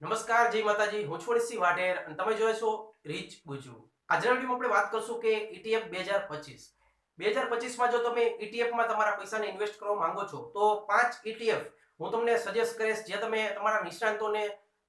નમસ્કાર, જય માતાજી. હું છું સિંહ વાઢેર અને તમે જોયો છો રીચ બુજુ આજના વિડીયોમાં આપણે વાત કરશું કે ઈટીએફ બે હજાર પચીસ. બે હજાર પચીસમાં જો તમે ઈટીએફમાં તમારા પૈસાને ઇન્વેસ્ટ કરવા માંગો છો, તો પાંચ ઈટીએફ હું તમને સજેસ્ટ કરીશ, જે તમે તમારા નિષ્ણાંતોને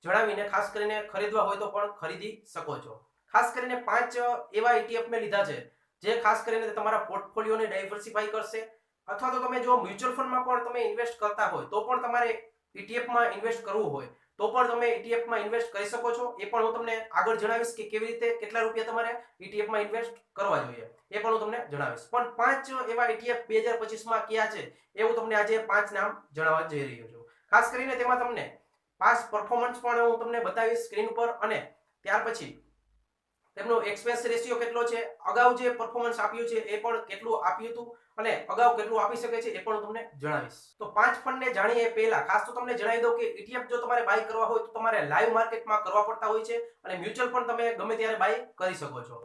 જણાવીને, ખાસ કરીને ખરીદવા હોય તો પણ ખરીદી શકો છો. ખાસ કરીને પાંચ એવા ઈટીએફ મેં લીધા છે, જે ખાસ કરીને તમારા પોર્ટફોલિયોને ડાયવર્સિફાઈ કરશે. અથવા તો તમે જો મ્યુચ્યુઅલ ફંડમાં પણ તમે ઇન્વેસ્ટ કરતા હોય, તો પણ તમારે ઇટીએફમાં ઇન્વેસ્ટ કરવું હોય, તો પણ તમે ઇટીએફમાં ઇન્વેસ્ટ કરી શકો છો. એ પણ હું તમને આગળ જણાવીશ કે કેવી રીતે કેટલા રૂપિયા તમારે ઇટીએફમાં ઇન્વેસ્ટ કરવા જોઈએ. એ પણ હું તમને જણાવીશ. પણ પાંચ એવા ઇટીએફ બે હજાર પચીસમાં કયા છે, એ હું તમને આજે પાંચ નામ જણાવવા જઈ રહ્યો છું. ખાસ કરીને તેમાં તમને પાસ પરફોર્મન્સ પણ હું તમને બતાવીશ સ્ક્રીન પર અને ત્યાર પછી તેમનો એક્સપેન્સ રેશિયો કેટલો છે અગાઉ જે પરફોર્મન્સ આપ્યું છે એ પણ કેટલું આપ્યું હતું અને અગાઉ કેટલું આપી શકે છે એ પણ તમને જણાવીશ. તો પાંચ ફંડને જાણીએ પહેલા. ખાસ તો તમને જણાવી દઉં કે ETF જો તમારે બાય કરવા હોય તો તમારે લાઈવ માર્કેટમાં કરવા પડતા હોય છે અને મ્યુચ્યુઅલ પણ તમે ગમે ત્યારે બાય કરી શકો છો.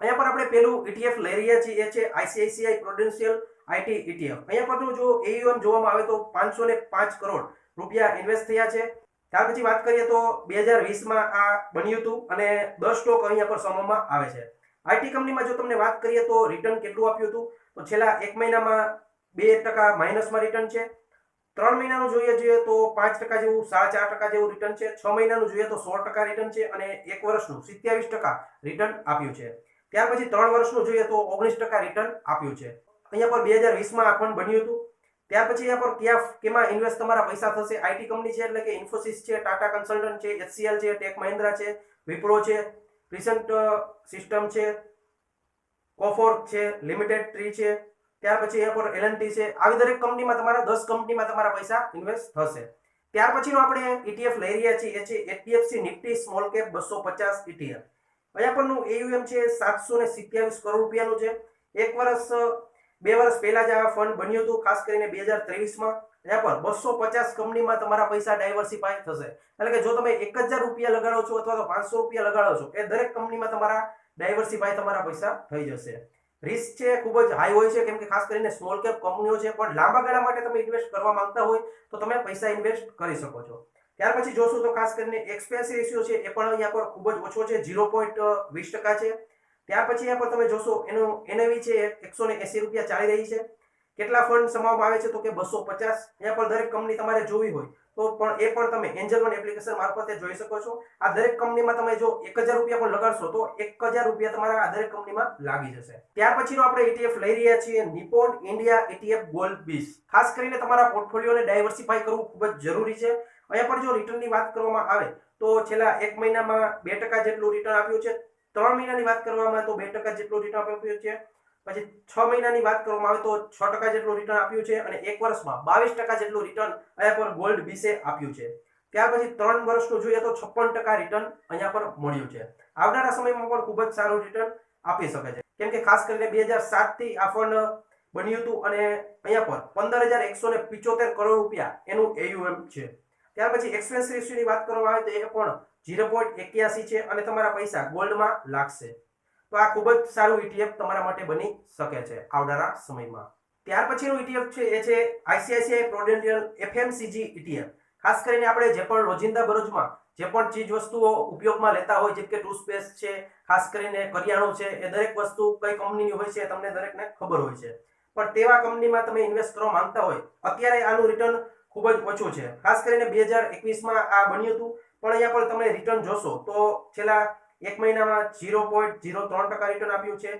અહીંયા પર આપણે પેલું ETF લઈ રહ્યા છીએ, એ છે ICICI પ્રોડેન્શિયલ આઈટી ETF અહીંયા પરનું જો AUM જોવામાં આવે તો પાંચસો ને પાંચ કરોડ રૂપિયા ઇન્વેસ્ટ થયા છે. ત્યાર પછી વાત કરીએ તો બે હજાર વીસમાં આ બન્યું હતું અને દસ સ્ટોક અહીંયા પર સમવામાં આવે છે. આઈટી કંપનીમાં જો તમને વાત કરીએ તો રિટર્ન કેટલું આપ્યું હતું? તો છેલ્લા એક મહિનામાં બે ટકા માઇનસમાં રિટર્ન છે. ત્રણ મહિનાનું જોઈએ જોઈએ તો પાંચ ટકા જેવું, સાડા ચાર ટકા જેવું રિટર્ન છે. છ મહિનાનું જોઈએ તો સોળ ટકા રિટર્ન છે અને એક વર્ષનું સિત્યાવીસ ટકા રિટર્ન આપ્યું છે. ત્યાર પછી ત્રણ વર્ષનું જોઈએ તો ઓગણીસ ટકા રિટર્ન આપ્યું છે. અહીંયા પર બે હજાર વીસમાં આ ફંડ બન્યું હતું. ત્યાર પછી અહીંયા પર ક્યાં, કેમાં ઇન્વેસ્ટ તમારા પૈસા થશે? આઈટી કંપની છે એટલે કે ઇન્ફોસિસ છે ટાટા કન્સલ્ટન્ટ છે એચસીએલ છે ટેક મહિન્દ્રા છે વિપ્રો છે રિસન્ટ સિસ્ટમ છે, કોફોર્ક છે, લિમિટેડ ટ્રી છે, ત્યાર પછી એ પર એલએનટી છે. આવી દરેક કંપનીમાં તમારા દસ કંપનીમાં તમારા પૈસા ઇન્વેસ્ટ થશે. ત્યાર પછીનો આપણે ETF લઈ રહ્યા છીએ, એ છે એચડીએફસી નિફ્ટી સ્મોલ કેપ બસો પચાસ ETF અહીંયા પરનું AUM છે, સાતસો ને સિત્યાવીસ કરોડ રૂપિયાનું છે. એક વર્ષ બે વર્ષ પહેલા જ આ ફંડ બન્યું હતું, ખાસ કરીને બે હજાર ત્રેવીસમાં. ત્યાં પર બસો પચાસ કંપનીમાં તમારા પૈસા ડાયવર્સિફાય થશે. એટલે કે જો તમે એક હજાર રૂપિયા લગાડો છો અથવા તો પાંચસો રૂપિયા લગાડો છો, એ દરેક કંપનીમાં તમારા ડાયવર્સિફાય તમારા પૈસા થઈ જશે. રિસ્ક છે, ખૂબ જ હાઈ હોય છે, કેમ કે ખાસ કરીને સ્મોલ કેપ કંપનીઓ છે, પણ લાંબા ગાળા માટે તમે ઇન્વેસ્ટ કરવા માંગતા હોય, તો તમે પૈસા ઇન્વેસ્ટ કરી શકો છો. ત્યાર પછી જોશું તો ખાસ કરીને એક્સપેન્સ રેશિયો છે, એ પણ અહીંયા પર ખૂબ જ ઓછો છે ઝીરો પોઈન્ટ વીસ ટકા છે. ત્યાર પછી અહીંયા પર તમે જોશો, એનું એનએવી છે એકસો ને એસી રૂપિયા ચાલી રહી છે. કેટલા ફંડ સમાવવામાં આવે છે તો કે બસો પચાસ? અહીંયા પર દરેક કંપની તમારે જોવી હોય. તો પણ એ પણ તમે એન્જલ વન એપ્લિકેશન મારફતે જોઈ શકો છો. આ દરેક કંપનીમાં તમે જો એક હજાર રૂપિયા પણ લગાડશો તો એક હજાર રૂપિયા તમારા આ દરેક કંપનીમાં લાગી જશે. ત્યાર પછીનો આપણે ETF લઈ રહ્યા છીએ Nippon India ETF gold bees ખાસ કરીને તમારા પોર્ટફોલિયોને ડાયવર્સિફાઈ કરવું ખૂબ જ જરૂરી છે. અહીંયા પર જો રિટર્નની વાત કરવામાં આવે તો છેલ્લા એક મહિનામાં બે ટકા જેટલું રિટર્ન આપ્યું છે. ત્રણ મહિનાની વાત કરવામાં આવે તો બે ટકા જેટલું રિટર્ન આપ્યું છે. પછી છ મહિનાની વાત કરવામાં આવે તો છ ટકા જેટલું રિટર્ન આપ્યું છે અને એક વર્ષમાં બાવીસ ટકા જેટલું રિટર્ન અહીંયા પર ગોલ્ડ બીસે આપ્યું છે. ત્યાર પછી ત્રણ વર્ષનું જોઈએ તો છપ્પન ટકા રિટર્ન અહીંયા પર મળ્યું છે. આવનારા સમયમાં પણ ખૂબ જ સારું રિટર્ન આપી શકે છે. કેમ કે ખાસ કરીને બે હજાર સાતથી આ ફંડ બન્યું હતું અને અહીંયા પર પંદર હજાર એકસો ને પિચોતેર કરોડ રૂપિયા એનું એયુએમ છે. ત્યાર પછી એક્સપેન્સ રેશિયોની વાત કરવામાં આવે તો એ પણ ઝીરો પોઈન્ટ એક્યાસી છે અને તમારા પૈસા ગોલ્ડમાં લાગશે. તો આ ખૂબ જ સારું ETF તમારા માટે બની શકે છે આવનારા સમયમાં. ત્યાર પછીનું ETF છે, એ છે આઈસીઆઈસીઆઈ પ્રોડેન્ટિયલ એફએમસીજી ETF ખાસ કરીને આપણે જે પણ રોજિંદા બરોજમાં જે પણ ચીજ વસ્તુઓ ઉપયોગમાં લેતા હોય, જેમ કે ટૂથપેસ્ટ છે, ખાસ કરીને કરિયાણું છે, એ દરેક વસ્તુ કઈ કંપનીની હોય છે તમને દરેકને ખબર હોય છે. પણ તેવા કંપનીમાં તમે ઇન્વેસ્ટ કરવા માંગતા હોય, અત્યારે આનું રિટર્ન ખૂબ જ ઓછું છે. ખાસ કરીને બે હજાર એકવીસમાં આ બન્યું હતું પણ અહીંયા પર તમે રિટર્ન જોશો તો છેલ્લા એક મહિનામાં ઝીરો પોઈન્ટ ઝીરો ત્રણ ટકા રિટર્ન આપ્યું છે.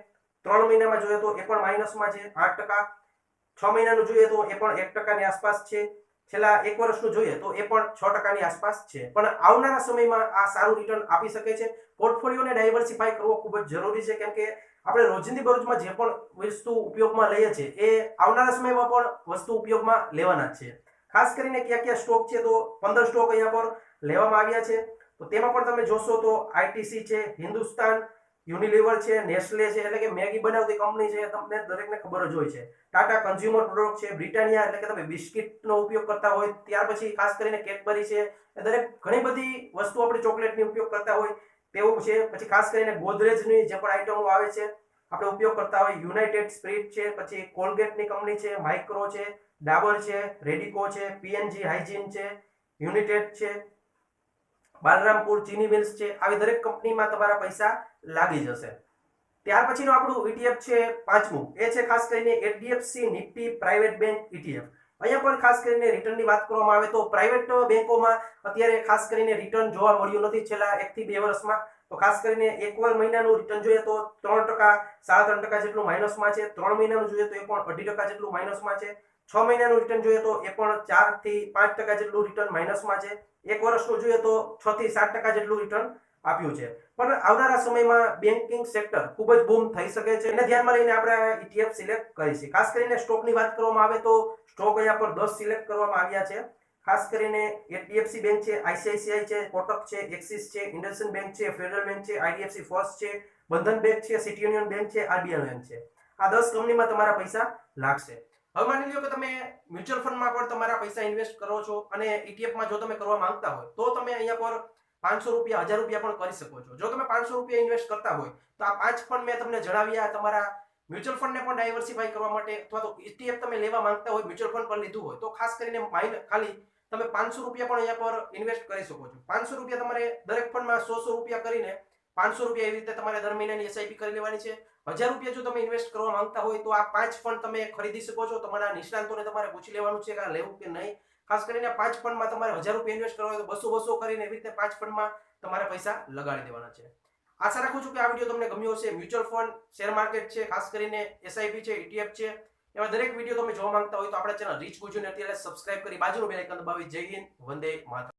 ત્રણ મહિનામાં જોઈએ તો એ પણ માઇનસમાં છે, આઠ ટકા. છ મહિનાનું જોઈએ તો એ પણ એક ટકાની આસપાસ છે. છેલ્લા એક વર્ષનું જોઈએ તો એ પણ છ ટકાની આસપાસ છે. પણ આવનારા સમયમાં આ સારું રિટર્ન આપી શકે છે. પોર્ટફોલિયોને ડાયવર્સિફાઈ કરવો ખૂબ જ જરૂરી છે, કેમ કે આપણે રોજિંદી બરોજમાં જે પણ વસ્તુ ઉપયોગમાં લઈએ છીએ એ આવનારા સમયમાં પણ વસ્તુ ઉપયોગમાં લેવાના જ છે. ખાસ કરીને કયા કયા સ્ટોક છે તો પંદર સ્ટોક અહીંયા પર લેવામાં આવ્યા છે. તો તેમાં પણ તમે જોશો તો આઈટીસી છે, હિન્દુસ્તાન, યુનિલિવર છે, નેસ્લે છે, એટલે કે મેગી બનાવતી કંપની છે તમને દરેકને ખબર જ હોય છે. ટાટા કન્ઝ્યુમર પ્રોડક્ટ છે, બ્રિટાનિયા, એટલે કે તમે બિસ્કિટનો ઉપયોગ કરતા હોય, ત્યાર પછી ખાસ કરીને કેડબરી છે, એ દરેક ઘણી બધી વસ્તુ આપણે ચોકલેટની ઉપયોગ કરતા હોય, તેવું છે. પછી ખાસ કરીને ગોદરેજની જે પણ આઇટમો આવે છે આપણે ઉપયોગ કરતા હોય યુનાઇટેડ સ્પિરિટ છે, પછી કોલગેટની કંપની છે, માઇક્રો છે, ડાબર છે, રેડિકો છે પીએનજી હાઇજીન છે યુનિટેડ છે, બાલરામપુર, ચીની મિલ્સ છે, આવી દરેક કંપનીમાં તમારા પૈસા લાગી જશે. ત્યાર પછીનું આપણું ઈટીએફ છે પાંચમું. એ છે ખાસ કરીને HDFC Nifty private bank ETF અહીંયા પણ ખાસ કરીને રિટર્નની વાત કરવામાં આવે તો પ્રાઇવેટ બેંકોમાં અત્યારે ખાસ કરીને રિટર્ન જોવા મળ્યું નથી. છેલ્લા એકથી બે વર્ષમાં તો ખાસ કરીને એક વાર મહિનાનું રિટર્ન જોઈએ તો ત્રણ ટકા, સાડા ત્રણ ટકા જેટલું માઇનસમાં છે. ત્રણ મહિનાનું જોઈએ તો એ પણ અઢી ટકા જેટલું માઇનસમાં છે. છ મહિનાનું રિટર્ન જોઈએ તો એ પણ ચારથી પાંચ ટકા જેટલું રિટર્ન માઇનસમાં છે. એક વર્ષનું જોઈએ તો છ થી સાત ટકા જેટલું રિટર્ન આપ્યું છે. પણ આવનારા સમયમાં બેન્કિંગ સેક્ટર ખૂબ જ બૂમ થઈ શકે છે એને ધ્યાનમાં લઈને આપણે ઇટીએફ સિલેક્ટ કરીશું. ખાસ કરીને સ્ટોકની વાત કરવામાં આવે તો સ્ટોક અહીંયા પર દસ સિલેક્ટ કરવામાં આવ્યા છે. ખાસ કરીને એચડીએફસી બેંક છે, આઈસીઆઈસીઆઈ છે, કોટક છે, એક્સિસ છે, ઇન્ડસઇન્ડ બેંક છે, ફેડરલ બેંક છે, આઈડીએફસી, ફર્સ્ટ છે, બંધન બેંક છે, સિટી યુનિયન બેંક છે આરબીએલ બેંક છે. આ દસ કંપનીમાં તમારા પૈસા લાગશે. હવે માની લો કે તમે મ્યુચ્યુઅલ ફંડમાં પણ તમારા પૈસા ઇન્વેસ્ટ કરો છો અને ઇટીએફમાં જો તમે કરવા માંગતા હોય, તો તમે અહીંયા પર પાંચસો રૂપિયા, હજાર રૂપિયા પણ કરી શકો છો. જો તમે પાંચસો રૂપિયા ઇન્વેસ્ટ કરતા હોય, તો આ પાંચ ફંડ મેં તમને જણાવ્યા, તમારા મ્યુચ્યુઅલ ફંડને પણ ડાયવર્સિફાઈ કરવા માટે અથવા તો ઇટીએફ તમે લેવા માંગતા હોય, મ્યુચ્યુઅલ ફંડ પર લીધું હોય, તો ખાસ કરીને માઇન ખાલી તમે પાંચસો રૂપિયા પણ અહીંયા પર ઇન્વેસ્ટ કરી શકો છો. પાંચસો રૂપિયા તમારે દરેક ફંડમાં સો સો રૂપિયા કરીને પાંચસો રૂપિયા એવી રીતે તમારે દર મહિનાની એસઆઈપી કરી લેવાની છે. હજાર રૂપિયા જો તમે ઇન્વેસ્ટ કરવા માંગતા હોય તો આ પાંચ ફંડ તમે ખરીદી શકો છો. તમારા નિષ્ણાંતોને તમારે પૂછી લેવાનું છે કે આ લેવું કે નહીં. ખાસ કરીને પાંચ ફંડમાં તમારે હજાર રૂપિયા ઇન્વેસ્ટ કરવા હોય તો બસો બસો કરીને એવી રીતે પાંચ ફંડમાં તમારે પૈસા લગાડી દેવાના છે. આશા રાખું છું કે આ વીડિયો તમને ગમ્યો હશે. મ્યુચ્યુઅલ ફંડ, શેર માર્કેટ છે, ખાસ કરીને એસઆઈપી છે ETF છે. એવા દરેક વીડિયો તમે જોવા માંગતા હોય તો આપણા ચેનલ રીચ ગુજુને અત્યારે સબસ્ક્રાઇબ કરી બાજુનું બેલ આઇકન દબાવી. જય વંદે માતરમ.